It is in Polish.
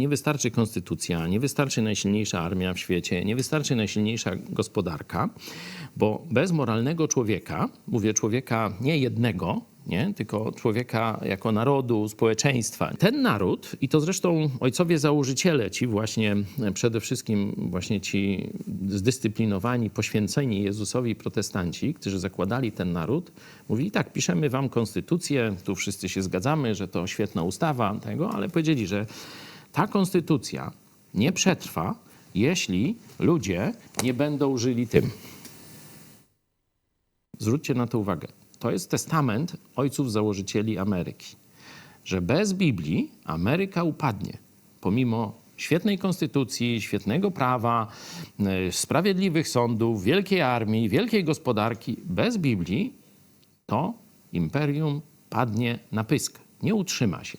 Nie wystarczy konstytucja, nie wystarczy najsilniejsza armia w świecie, nie wystarczy najsilniejsza gospodarka, bo bez moralnego człowieka, mówię człowieka nie jednego, nie? tylko człowieka jako narodu, społeczeństwa. Ten naród, i to zresztą ojcowie założyciele, ci właśnie przede wszystkim właśnie ci zdyscyplinowani, poświęceni Jezusowi protestanci, którzy zakładali ten naród, mówili tak, piszemy wam konstytucję, tu wszyscy się zgadzamy, że to świetna ustawa tego, ale powiedzieli, że ta konstytucja nie przetrwa, jeśli ludzie nie będą żyli tym. Zwróćcie na to uwagę. To jest testament ojców założycieli Ameryki, że bez Biblii Ameryka upadnie, pomimo świetnej konstytucji, świetnego prawa, y, sprawiedliwych sądów, wielkiej armii, wielkiej gospodarki. Bez Biblii to imperium padnie na pysk, nie utrzyma się.